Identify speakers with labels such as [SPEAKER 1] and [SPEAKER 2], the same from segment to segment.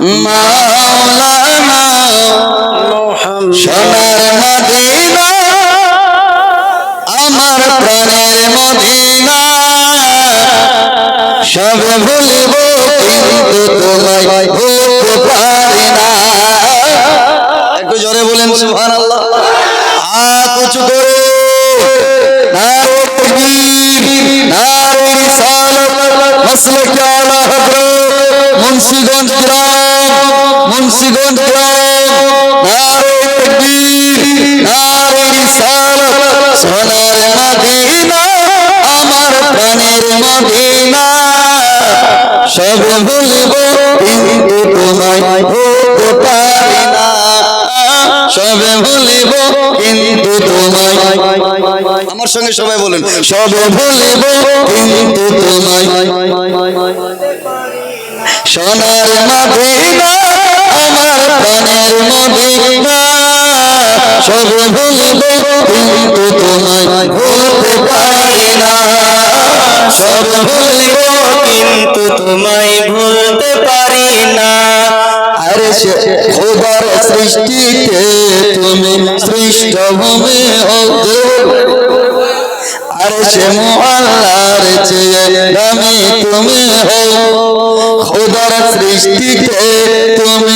[SPEAKER 1] মাওলানা সোনার মদিনা, আমার প্রাণের মদিনা। সব ভুলিব না। একটু জোরে বলেন সুবহান আল্লাহ হাত উঁচু করে নারে তাকবীর নারে রিসালাত মাসলাক আলা মুন্সিগঞ্জ গ্রাম মুন্সিগঞ্জ গ্রাম নারে তাকবীর নারে রিসালাত সোনার মদিনা আমার প্রাণের মদিনা সব ভুলব কিন্তু তোমায় ভুলতে পারি না সব ভুলিব কিন্তু তোমায় আমার সঙ্গে সবাই বলেন সব ভুলিব কিন্তু তোমায়। সোনার মদিনা প্রাণের মদিনা সব ভুলিব কিন্তু তোমায় ভুলতে পারি না। সব ভুলিব কিন্তু তোমায় ভুলতে পারি না। সৃষ্টিতে তুমি সৃষ্ট ভূমি আরে সে মোহাল্লার চেয়ে দামি তুমি হো খোদার সৃষ্টিতে তুমি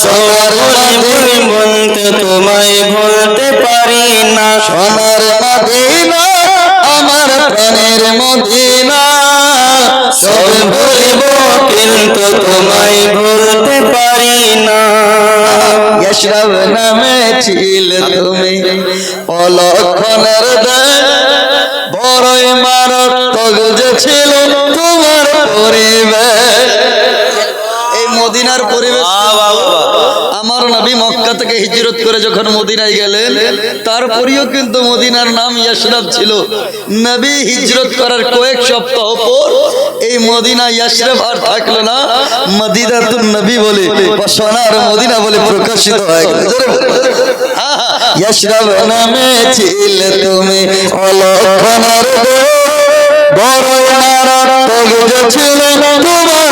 [SPEAKER 1] সোনার তোমায় ভুলতে পারি না। সোনার আমার প্রাণের মদিনা। সব কিন্তু তোমায় ভুলতে পারি না। ইশরাব নামে ছিল তুমি অলক্ষণের দেয়। বড়ই মারাত্মক যে ছিল মদিনার পরিবেশ আমার নবী মক্কা থেকে হিজরত করে যখন মদিনায় গেলেন তারপরেও কিন্তু মদিনার নাম ইয়াসরাব ছিল। নবী হিজরত করার কয়েক সপ্তাহ পর এই মদিনা ইয়াসরাব আর থাকল না মদিনাতুন নবী বলে বা সোনার মদিনা বলে প্রকাশিত হয়ে গেল। ইয়াসরাব নামে ছিল তুমি অলক্ষণের বড় যে ছিল তোমার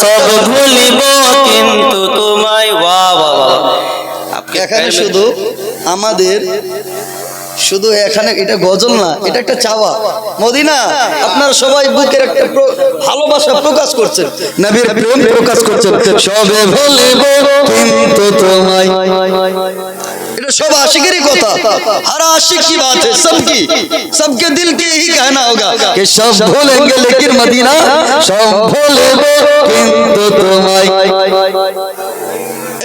[SPEAKER 2] সব ভুলিব কিন্তু তোমায়
[SPEAKER 1] এখানে শুধু আমাদের শুধু এখানে এটা গজল না এটা একটা চাওয়া। মদিনা আপনারা সবাই বুকের একটা ভালোবাসা প্রকাশ করছেন। নবীর প্রেম প্রকাশ করছেন। সবে ভুলিব কিন্তু তোমায় এটা সব आशिकेरी কথা हर आशिक की बात है सबकी सबके दिल के ही कहना होगा कि सब भूलेंगे लेकिन मदीना सब भूलेब কিন্তু তোমায়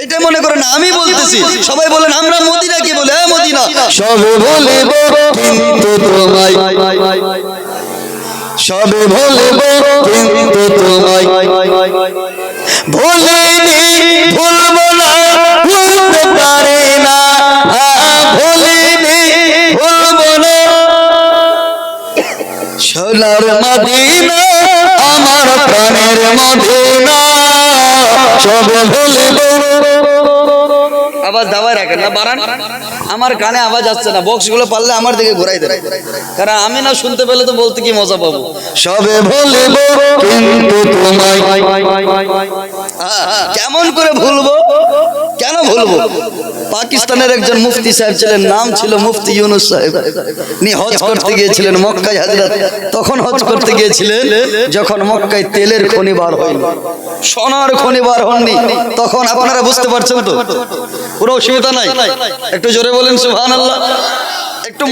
[SPEAKER 1] এটা মনে করেন আমি বলতেছি সবাই বলেন আমরা মদিনা কি বলে হ্যাঁ মদিনা সবে ভুলিব কিন্তু তোমায় সবে ভুলিব কিন্তু তোমায় ভুলিনি ভুলব না প্রাণের মদিনা সব ভুলিব আবার দাবায় রাখেন না বাড়ান। আমার কানে আওয়াজ আসছে না বক্সগুলো পারলে আমার দিকে ঘুরাই দেয় কারণ আমি না শুনতে পেলে তো বলতে কি মজা পাবো? সবে ভুলিব কিন্তু তোমায়
[SPEAKER 3] হ্যাঁ, কেমন করে ভুলবো? কেন ভুলবো? পাকিস্তানের একজন মুফতি সাহেব ছিলেন নাম ছিল মুফতি ইউনুস সাহেব। উনি হজ করতে গিয়েছিলেন মক্কায় হাজরাত। তখন হজ করতে গিয়েছিলেন যখন মক্কায় তেলের খনি বার হয়নি। সোনার খনি বার হননি। তখন আপনারা বুঝতে পারছেন তো? কোনো অসুবিধা নাই? একটু জোরে বলেন সুবহানাল্লাহ। একটু